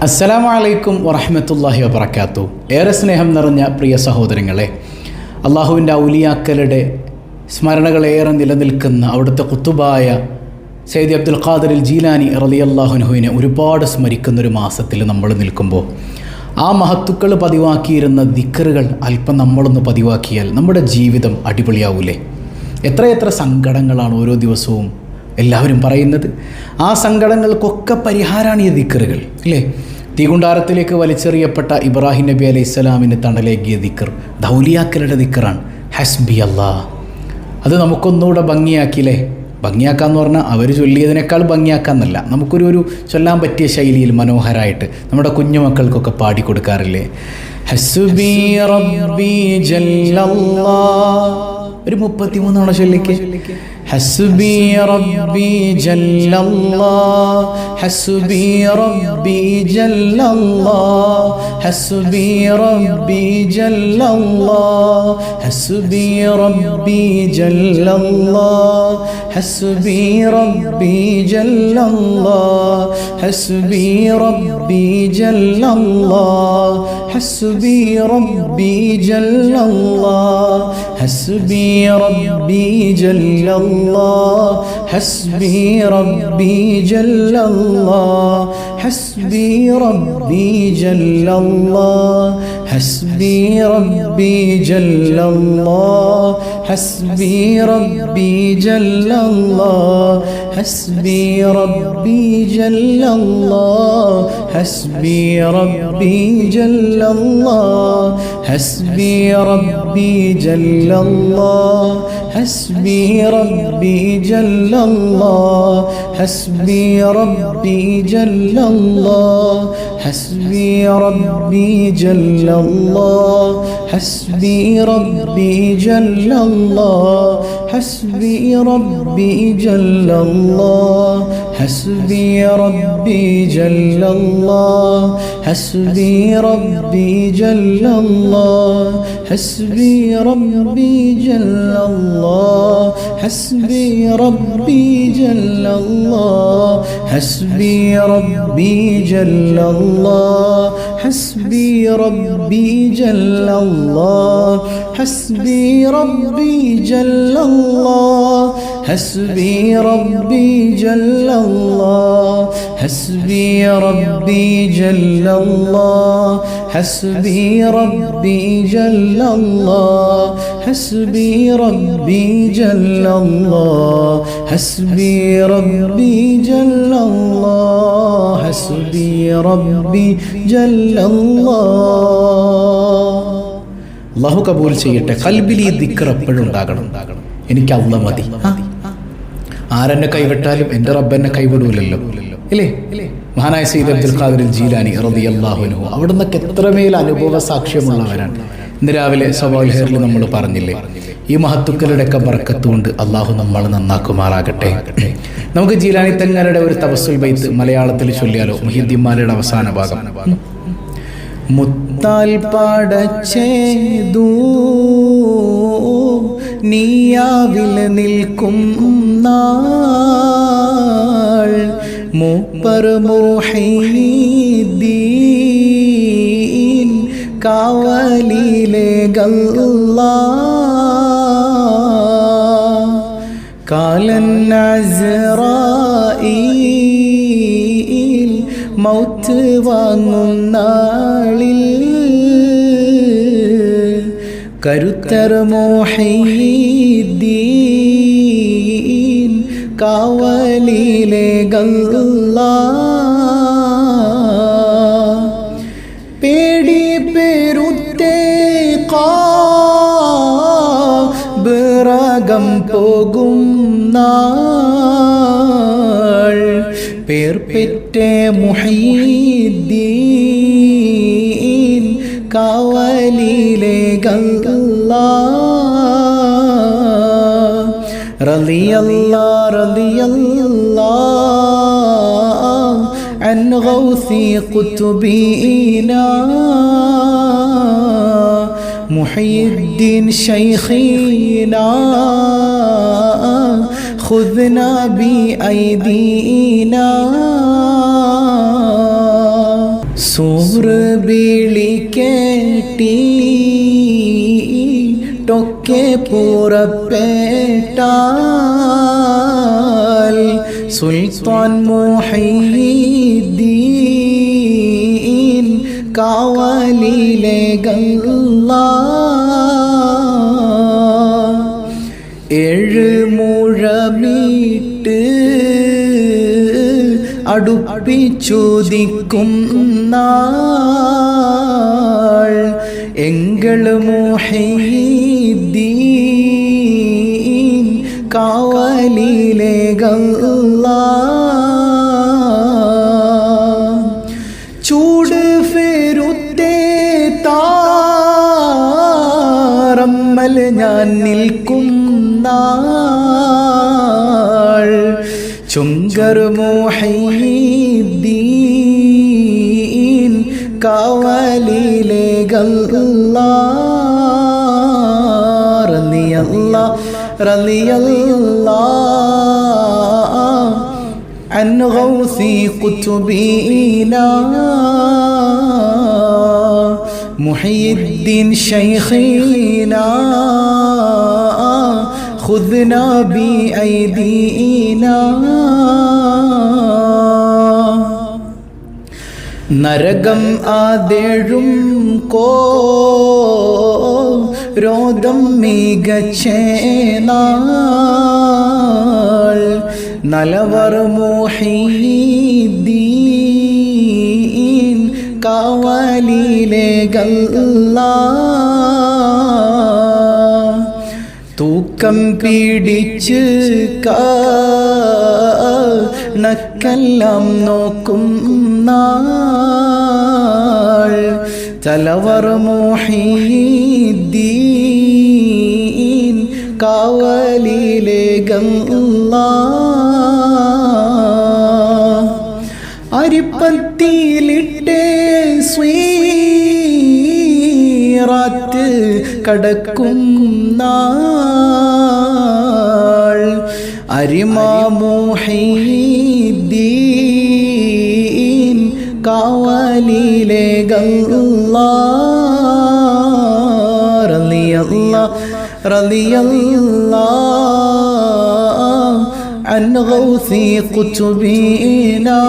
അസ്സലാമു അലൈക്കും വറഹമത്തല്ലാഹി വബർക്കാത്തു ഏറെ സ്നേഹം നിറഞ്ഞ പ്രിയ സഹോദരങ്ങളെ അള്ളാഹുവിന്റെ ഔലിയാക്കലുടെ സ്മരണകളേറെ നിലനിൽക്കുന്ന അവിടുത്തെ കുത്തുബായ സെയ്ദ് അബ്ദുൽ ഖാദറിൽ ജീലാനി റലി അള്ളാഹുനുഹുവിനെ ഒരുപാട് സ്മരിക്കുന്ന ഒരു മാസത്തിൽ നമ്മൾ നിൽക്കുമ്പോൾ ആ മഹത്തുക്കൾ പതിവാക്കിയിരുന്ന ദിക്കറുകൾ അല്പം നമ്മളൊന്ന് പതിവാക്കിയാൽ നമ്മുടെ ജീവിതം അടിപൊളിയാവൂലേ? എത്രയെത്ര സങ്കടങ്ങളാണ് ഓരോ ദിവസവും എല്ലാവരും പറയുന്നത് ആ സങ്കടങ്ങൾക്കൊക്കെ പരിഹാരമാണ് ഈ ദിക്കറുകൾ അല്ലേ? തീകുണ്ടാരത്തിലേക്ക് വലിച്ചെറിയപ്പെട്ട ഇബ്രാഹിം നബി അലൈഹി ഇസ്ലാമിന്റെ തണലേകിയ ദിക്കർ ദൗലിയാക്കലുടെ ദിക്കറാണ്. ഹസ്ബി അല്ലാ അത് നമുക്കൊന്നുകൂടെ ഭംഗിയാക്കിയില്ലേ? ഭംഗിയാക്കാന്ന് പറഞ്ഞാൽ അവർ ചൊല്ലിയതിനേക്കാൾ ഭംഗിയാക്കാന്നല്ല. നമുക്കൊരു ഒരു ചൊല്ലാൻ പറ്റിയ ശൈലിയിൽ മനോഹരമായിട്ട് നമ്മുടെ കുഞ്ഞുമക്കൾക്കൊക്കെ പാടിക്കൊടുക്കാറില്ലേ? ഹസ്ബി റബ്ബി ജല്ലല്ലാ. ഒരു മുപ്പത്തിമൂന്നോളം ചൊല്ലിക്ക്. حسبي ربي جل الله. حسبي ربي جل الله. حسبي ربي جل الله. حسبي ربي جل الله. حسبي ربي جل الله. حسبي ربي جل الله. حسبي ربي جل الله. حسبي ربي جل الله. الله. حسبي ربي جل الله. حسبي ربي جل الله. حسبي ربي جل الله. حسبي ربي جل الله. حسبي ربي جل الله. حسبي ربي جل الله. حسبي ربي جل الله. حسبي ربي جل الله. حسبي ربي جل الله. حسبي ربي جل الله. حسبي ربي جل الله. حسبي ربي جل الله. حسبي ربي جل الله. حسبي ربي جل الله. حسبي ربي جل الله. حسبي ربي جل الله. حسبي ربي جل الله. حسبي ربي جل الله. حسبي ربي جل الله. حسبي ربي جل الله. حسبي ربي جل الله. حسبي ربي جل الله. حسبي ربي جل الله. حسبي ربي جل الله. حسبي ربي جل الله. അള്ളാഹു കബൂൽ ചെയ്യട്ടെ. കൽബിൽ ഈ ദിക്കർ ഉണ്ടാകണം. എനിക്ക് അള്ള മതി. ആരെന്നെ കൈവിട്ടാലും എന്റെ റബ്ബെന്നെ കൈവിടൂലല്ലോ. ഇല്ലേ ഇല്ലേ? മഹാനായ സയ്യിദ് അബ്ദുൽ ഖാദിർ ജീലാനി റതി അള്ളാഹുനു അവിടെ നിന്നൊക്കെ എത്രമേൽ അനുഭവ സാക്ഷ്യമുള്ളവരാണ്. ഇന്ന് രാവിലെ സവാൽഹേറിൽ നമ്മൾ പറഞ്ഞില്ലേ ഈ മഹത്തുക്കളുടെ മഹത്തുക്കളുടെയൊക്കെ ബർക്കത്തുകൊണ്ട് അള്ളാഹു നമ്മൾ നന്നാക്കുമാറാകട്ടെ. നമുക്ക് ജീലാനി തെങ്ങരുടെ ഒരു തപസ്സുൽ ബൈത്ത് മലയാളത്തിൽ ചൊല്ലിയാലോ മുഹിദ്ദിമാരുടെ അവസാന ഭാഗം. മുത്താൽ പാടച്ചേതൂ നീയാവിൽ നിൽക്കും നാൾ. مو پر محی الدین کا ولی لے اللہ قال النعزرائیل മൗത്ത് വാങ്ങും നാളിൽ കാവലിലെ ഗല്ലാ. പേടി പെരുത്തേക്കാ ബിറകം പോകും നാൾ. പേർ പെറ്റേ മുഹീദ്ദീൻ കാവലിലെ رضي الله رضي الله عن غوث قطبينا محي الدين شيخينا خذنا بأيدينا صور بيلي كتير സൂറുബിളി കേട്ടി ടൊക്കെ പുറപ്പെട്ടാൽ സുൽത്താൻ മുഹൈദ്ദീൻ കാവലിലെ ഗല്ല ഏഴ് മുഴമീട്ട് അടുപ്പിച്ചുദിക്കും നാൾ എങ്കൾ മുഹൈദ്ദീൻ താറമ്മൽ ഞാൻ നിൽക്കും നാൾ ചുങ്കർ മോഹീദ്ദീൻ കാവലിലെ ഗല്ല റളിയല്ല റളിയല്ല عن غوث قطبينا محي الدين شيخنا خذنا بأيدينا നരകം ആദേഴും കോ രോഗം മികച്ചേനാൾ നലവർ മോഹീദ്ദീൻ കാവലിലെ ഗല്ല തൂക്കം പിടിച്ച് നക്കെല്ലാം നോക്കും നാൾ. തലവർ മോഹീദ്ദീൻ കാവലിലെ ഗല്ല കടക്കും നാൾ അരിമാമോഹീദ്ദീൻ കാവലിലെ ഗല്ല റളിയല്ല റളിയല്ല عن غوث قطبنا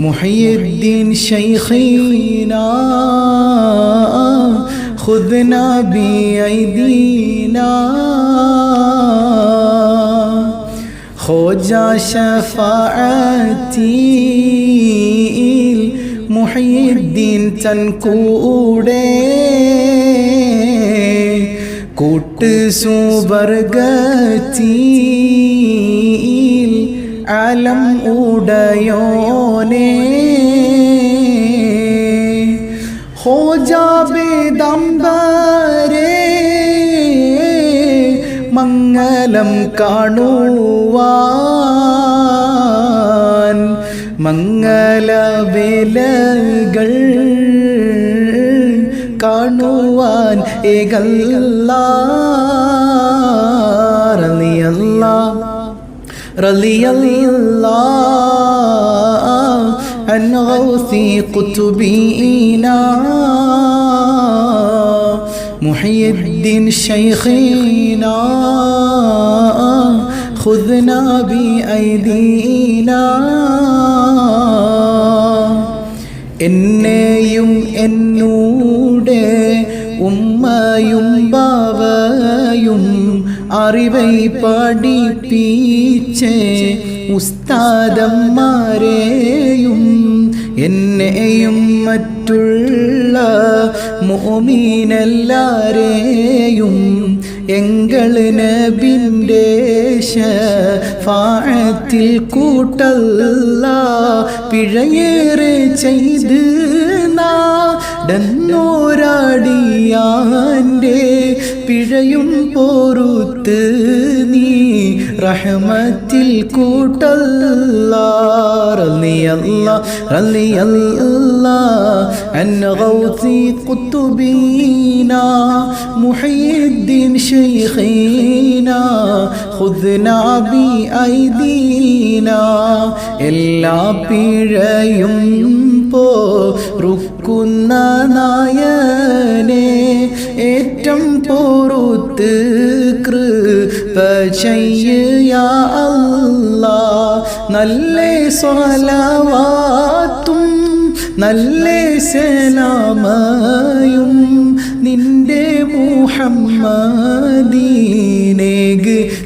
محي الدين شيخينا خذنا بأيدينا. خوجا شفاعتي محي الدين تنكوڑے கூட்டு சுவர்கத்தீ അലം ഉടയോനെ ഹോജാബേദംബരേ മംഗലം കാണുവാൻ. മംഗലവേലകൾ കാണുവാൻ ഏകല്ല. റളിയല്ല റളിയല്ല عن غوث قطبينا محي الدين شيخنا خذنا بأيدينا എന്നെയും എന്നൂടെ ഉമ്മയും ബാവയും അറിവൈ പഠിപ്പിച്ചേ ഉസ്താദന്മാരെയും എന്നെയും മറ്റുള്ള മോമീനെല്ലാരെയും എങ്ങൾ നബിന്റെ ഫാഴത്തിൽ കൂട്ടല്ല പിഴയേറെ ചെയ്ത് നാടന്നോരാടിയാന്റെ പിഴയും പോറുത്ത് നീ റഹമത്തിൽ കൂട്ടല്ല. റളിയല്ല റളിയല്ല അൻ ഗൗസി ഖുതുബീന മുഹയ്യിദ്ദീൻ ശൈഖീന ഖുദ്നാ ഐദീന. എല്ലാ പിഴയും പോറുക്കുന്ന നായനെ ഏറ്റം പോറുത്ത് കൃപ അല്ലാ. നല്ല സ്വലവാത്തും നല്ല സലാമയും നിന്റെ മുഹമ്മദീനേഗ്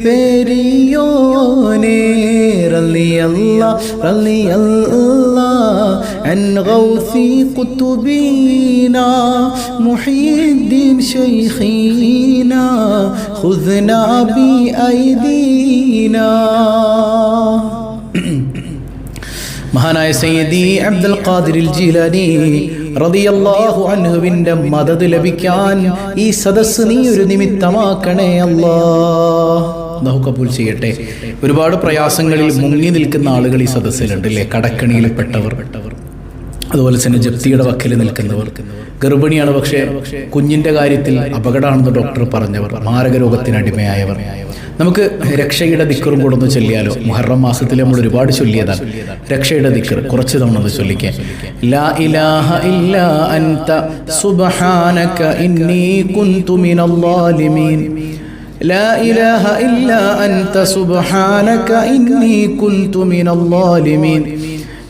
പെരിയോനേ. റലിയല്ല റളിയല്ല. عن غوث قطبينا محي الدين شيخينا خذنا بأيدينا മഹാനായ സയ്യിദി അബ്ദുൽ ഖാദിർ ജീലാനി റളിയല്ലാഹു അൻഹുവിന്റെ മദത് ലഭിക്കാൻ ഈ സദസ്സ് നീ ഒരു നിമിത്തമാക്കണേ അല്ലാ അല്ലാഹു കബൂൽ ചെയ്യട്ടെ ഒരുപാട് പ്രയാസങ്ങളിൽ മുങ്ങി നിൽക്കുന്ന ആളുകൾ ഈ സദസ്സിലുണ്ട് അല്ലേ കടക്കണിയിൽ പെട്ടവർ അതുപോലെ തന്നെ ജപ്തിയുടെ വക്കിൽ നിൽക്കുന്നവർ. ഗർഭിണിയാണ് പക്ഷേ കുഞ്ഞിന്റെ കാര്യത്തിൽ അപകടമാണെന്ന് ഡോക്ടർ പറഞ്ഞവർ മാരക രോഗത്തിന് അടിമയായവർ. നമുക്ക് രക്ഷയുടെ ദിക്കറും കൂടെ ഒന്ന് ചൊല്ലിയാലോ? മുഹറം മാസത്തിൽ നമ്മൾ ഒരുപാട് ചൊല്ലിയതാണ്. രക്ഷയുടെ ദിക്കർ കുറച്ച് തവണ ഒന്ന് ചൊല്ലിക്കാം. ലാ ഇലാഹ ഇല്ലാ അൻത സുബ്ഹാനക ഇന്നി കുൻതു മിനൽ ളാലിമീൻ ലാ ഇലാഹ അൻത സുബ്ഹാനക ഇന്നി മിനൽ ളാലിമീൻ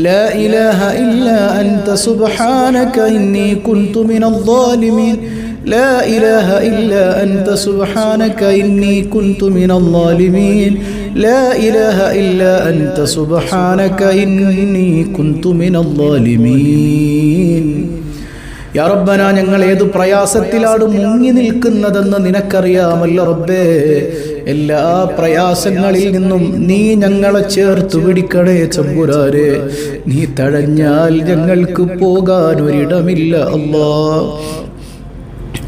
لا إله إلا أنت سبحانك إني كنت من الظالمين لا إله إلا أنت سبحانك إني كنت من الظالمين لا إله إلا أنت سبحانك إني كنت من الظالمين യാ റബ്ബന ഞങ്ങൾ ഏത് പ്രയാസത്തിലാണ് മുങ്ങി നിൽക്കുന്നതെന്ന് നിനക്കറിയാമല്ലോ റബ്ബേ എല്ലാ പ്രയാസങ്ങളിൽ നിന്നും നീ ഞങ്ങളെ ചേർത്ത് പിടിക്കണേ ചമ്പുരാരെ നീ തഴഞ്ഞാൽ ഞങ്ങൾക്ക് പോകാൻ ഒരിടമില്ല അല്ലാ.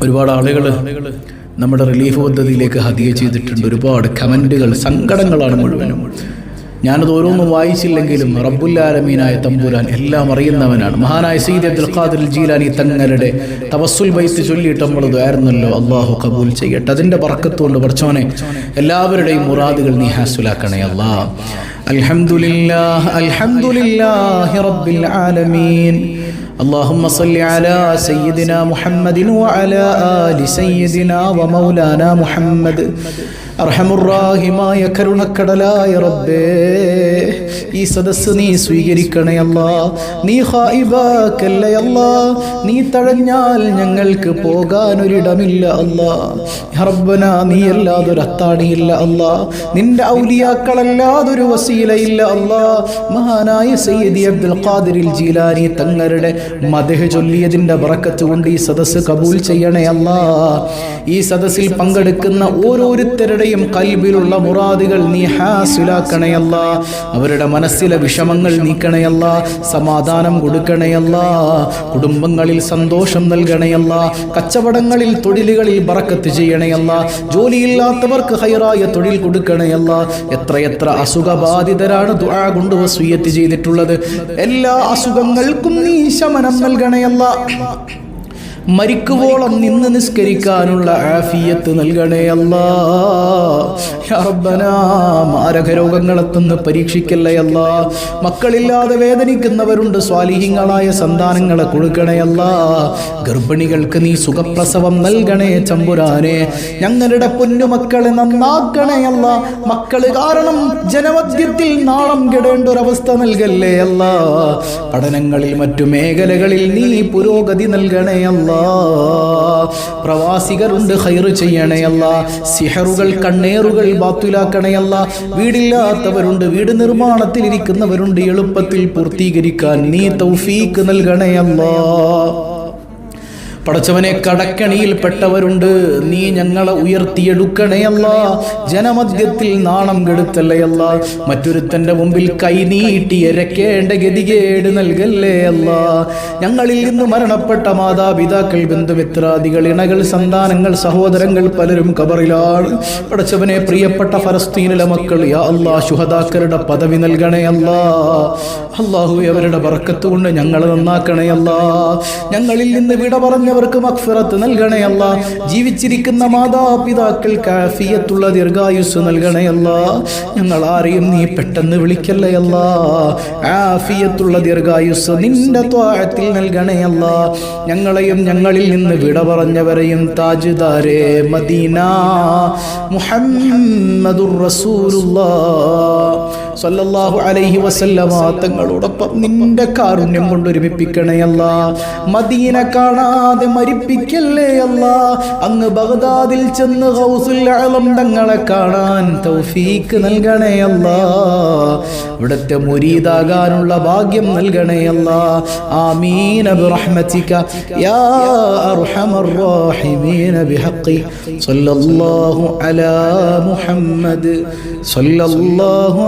ഒരുപാട് ആളുകൾ നമ്മുടെ റിലീഫ് പദ്ധതിയിലേക്ക് ഹതിയെ ചെയ്തിട്ടുണ്ട്. ഒരുപാട് കമന്റുകൾ സങ്കടങ്ങളാണ് മുഴുവനും. ഞാനത് ഓരോന്നും വായിച്ചില്ലെങ്കിലും റബ്ബുല്ലാലമീനായ തമ്പുരാൻ എല്ലാം അറിയുന്നവനാണ്. മഹാനായ സീദ് അബ്ദുൽ ഖാദിൽ ജീലാനി തങ്ങളുടെ തവസ്സുൽ ബൈത്ത് ചൊല്ലിയിട്ട് നമ്മൾ ദ്വാരുന്നല്ലോ അള്ളാഹു കബൂൽ ചെയ്യട്ടെ. അതിന്റെ പറക്കത്തുകൊണ്ട് പഠിച്ചോനെ എല്ലാവരുടെയും മുറാദുകൾ നീ ഹാസുലാക്കണേ അല്ലാ. അൽഹംദുലില്ലാഹ് അൽഹംദുലില്ലാഹി റബ്ബിൽ ആലമീൻ. اللهم صل على سيدنا محمد وعلى آل سيدنا ومولانا محمد അർഹമുറാഹിമായ കരുണക്കടലായ റബ്ബേ ഈ സദസ്സ് നീ സ്വീകരിക്കണേ അല്ല നീ ഹായിബാക്കല്ലേ അല്ല നീ തഴഞ്ഞാൽ ഞങ്ങൾക്ക് പോകാനൊരിടമില്ല അല്ല റബ്ബന നീ അല്ലാതൊരു അത്താണിയില്ല അല്ല നിന്റെ ഔലിയാക്കളല്ലാതൊരു വസീലയില്ല അല്ല മഹാനായ സയ്യിദി അബ്ദുൽ ഖാദിറിൽ ജീലാനി തങ്ങളുടെ മദഹ് ചൊല്ലിയതിന്റെ ബറക്കത്ത് കൊണ്ട് ഈ സദസ്സ് കബൂൽ ചെയ്യണേ അല്ല. ഈ സദസ്സിൽ പങ്കെടുക്കുന്ന ഓരോരുത്തരുടെയും കൽബിലുള്ള മുറാദുകൾ നീ ഹാസുലാക്കണയല്ല അവരുടെ മനസ്സിലെ വിഷമങ്ങൾ നീക്കണയല്ല സമാധാനം കൊടുക്കണയല്ല കുടുംബങ്ങളിൽ സന്തോഷം നൽകണയല്ല കച്ചവടങ്ങളിൽ തൊഴിലുകളിൽ ബറക്കത്ത് ചെയ്യണയല്ല ജോലിയില്ലാത്തവർക്ക് ഹൈറായ തൊഴിൽ കൊടുക്കണയല്ല എത്രയെത്ര അസുഖബാധിതരാണ് ദുആ കൊണ്ട് വസൂയത്ത് ചെയ്തിട്ടുള്ളത്. എല്ലാ അസുഖങ്ങൾക്കും നീ ശമനം നൽകണയല്ല. മരിക്കുവോളം നിന്ന് നിസ്കരിക്കാനുള്ള ആഫിയത്ത് നൽകണേ അല്ലാ. റബ്ബനാ മാരക രോഗങ്ങളെത്തുന്ന് പരീക്ഷിക്കല്ലേ അല്ലാ. മക്കളില്ലാതെ വേദനിക്കുന്നവരുണ്ട് സ്വാലിഹിങ്ങളായ സന്താനങ്ങളെ കൊടുക്കണേ അല്ലാ. ഗർഭിണികൾക്ക് നീ സുഖപ്രസവം നൽകണേ ചമ്പുരാനെ. ഞങ്ങളുടെ പൊന്നുമക്കളെ നന്നാക്കണേ അല്ല. മക്കൾ കാരണം ജനമധ്യത്തിൽ നാളം കെടേണ്ട ഒരവസ്ഥ നൽകല്ലേ അല്ല. പഠനങ്ങളിൽ മറ്റു മേഖലകളിൽ നീ പുരോഗതി നൽകണേ അല്ല. പ്രവാസികരുണ്ട് ഹൈറ് ചെയ്യണേ അല്ല സിഹറുകൾ കണ്ണേറുകൾ ബാത്തുലാക്കണയല്ല. വീടില്ലാത്തവരുണ്ട് വീട് നിർമ്മാണത്തിൽ ഇരിക്കുന്നവരുണ്ട് എളുപ്പത്തിൽ പൂർത്തീകരിക്കാൻ നീ തൗഫീക്ക് നൽകണേ അല്ലാ പടച്ചവനെ കടക്കണിയിൽപ്പെട്ടവരുണ്ട്. നീ ഞങ്ങളെ ഉയർത്തിയെടുക്കണേയല്ല ജനമധ്യത്തിൽ നാണം കെടുത്തല്ലേയല്ല മറ്റൊരുത്തന്റെ മുമ്പിൽ കൈനീട്ടി എരക്കേണ്ട ഗതികേട് നൽകല്ലേ അല്ല. ഞങ്ങളിൽ നിന്ന് മരണപ്പെട്ട മാതാപിതാക്കൾ ബന്ധുമിത്രാദികൾ ഇണകൾ സന്താനങ്ങൾ സഹോദരങ്ങൾ പലരും കബറിലാണ്. പടച്ചവനെ പ്രിയപ്പെട്ട ഫലസ്തീനിലെ മക്കൾ യാ അല്ലാ ശുഹദാക്കരുടെ പദവി നൽകണേ അല്ലാ. അള്ളാഹു അവരുടെ പറക്കത്തുകൊണ്ട് ഞങ്ങൾ ഞങ്ങളെ നന്നാക്കണേ അല്ലാ. ഞങ്ങളിൽ നിന്ന് വിട പറഞ്ഞവർക്ക് മക്ഫിറത്ത് നൽകണേ ജീവിച്ചിരിക്കുന്ന മാതാപിതാക്കൾ കാഫിയത്തുള്ള ദീർഘായുസ് നൽകണേ അല്ല. ഞങ്ങൾ ആരെയും നീ പെട്ടെന്ന് വിളിക്കല്ലേ ആഫിയത്തുള്ള ദീർഘായുസ് നിന്റെ ത്വാഴത്തിൽ നൽകണേ അല്ല. ഞങ്ങളെയും ഞങ്ങളിൽ നിന്ന് വിട പറഞ്ഞവരെയും താജുദാരെ മദീന മുഹമ്മദുർ റസൂലുള്ളാഹ് സല്ലല്ലാഹു അലൈഹി വസല്ലമ തങ്ങളോടൊപ്പം നിന്റെ കാരുണ്യം കൊണ്ട് ഒരുമിപ്പിക്കണേ അല്ല. മദീന കാണാതെ മരിപ്പിക്കല്ലേ അല്ല. അങ്ങ് ബഗ്ദാദിൽ ചെന്ന് ഹൗസുൽ അളം തങ്ങളെ കാണാൻ തൗഫീക്ക് നൽകണേ അല്ല. ഇവിടുത്തെ മുരീദാകാനുള്ള ഭാഗ്യം നൽകണേ അല്ല. ആമീന ബിറഹ്മതിക യാ അർഹമർ റഹീമീന ബിഹഖി. സല്ലല്ലാഹു അലാ മുഹമ്മദ്. സല്ലല്ലാഹു